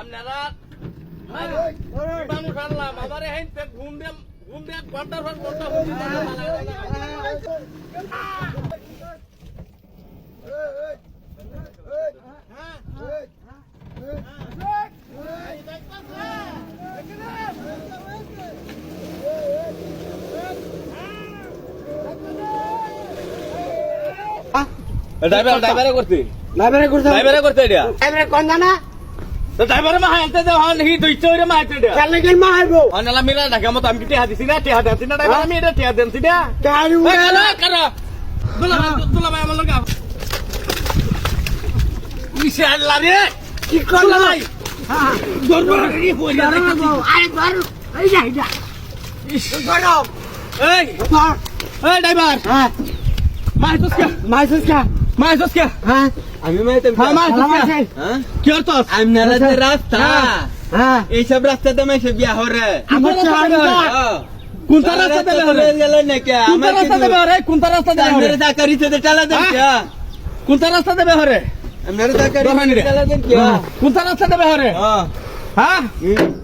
আপনারা মানুষ আনলাম আমার ঘুম দিয়ে ঘুম দিয়ে ঘণ্টার পর ঘণ্টা ড্রাইভার ড্রাইভারে করতে লাইব্রেরি করতে ড্রাইভারে করতে এটা। লাইব্রেরি কোন জানা? তো ড্রাইভারে মা হাইতে দাও হন হি দুইতে ওরে মা হাইতে দাও মা আইবো অনলা মিলা না কেমন আমি টিয়া দিছি না টিয়া দেন না ড্রাইভার আমি এটা উড়ে কারা কারা দুলা ভাই দুলা ভাই আমার লগা ইসে আল্লাহ রে। কি করল? ভাই। দরবার কি হই আরে ধর। এই যা যা। ইস। ধর। এই এই ড্রাইভার হ্যাঁ। মা হাইতস কে? মাইসুস কা? মা কে হ্যাঁ। আমি মাইতে হ্যাঁ মা কে হ্যাঁ কি হরতস আমি নালাতে রাস্তা। হ্যাঁ। এইসব রাস্তাতে মাইসে বিয়া হরে আমার চাহানি কোনটা রাস্তা দেবে হরে গেল নাকি? কোনটা রাস্তা দেবে হরে কোনটা রাস্তা দেবে হরে চাকরি থেকে চালা দেন কে? কোনটা রাস্তা দেবে হরে আমার চাকরি চালা দেন কে? কোনটা রাস্তা দেবে হরে হ্যাঁ। হ্যাঁ?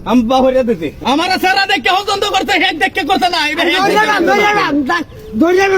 আমি বাহরে দিতে আমার সারা দেখে হজন্ত করতে হেক দেখে করতে না। এটা না দৌড়ে না দৌড়ে না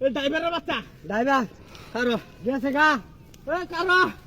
ড্রাইভারের বাচ্চা। ড্রাইভার কারও। গেছে গা। কারও।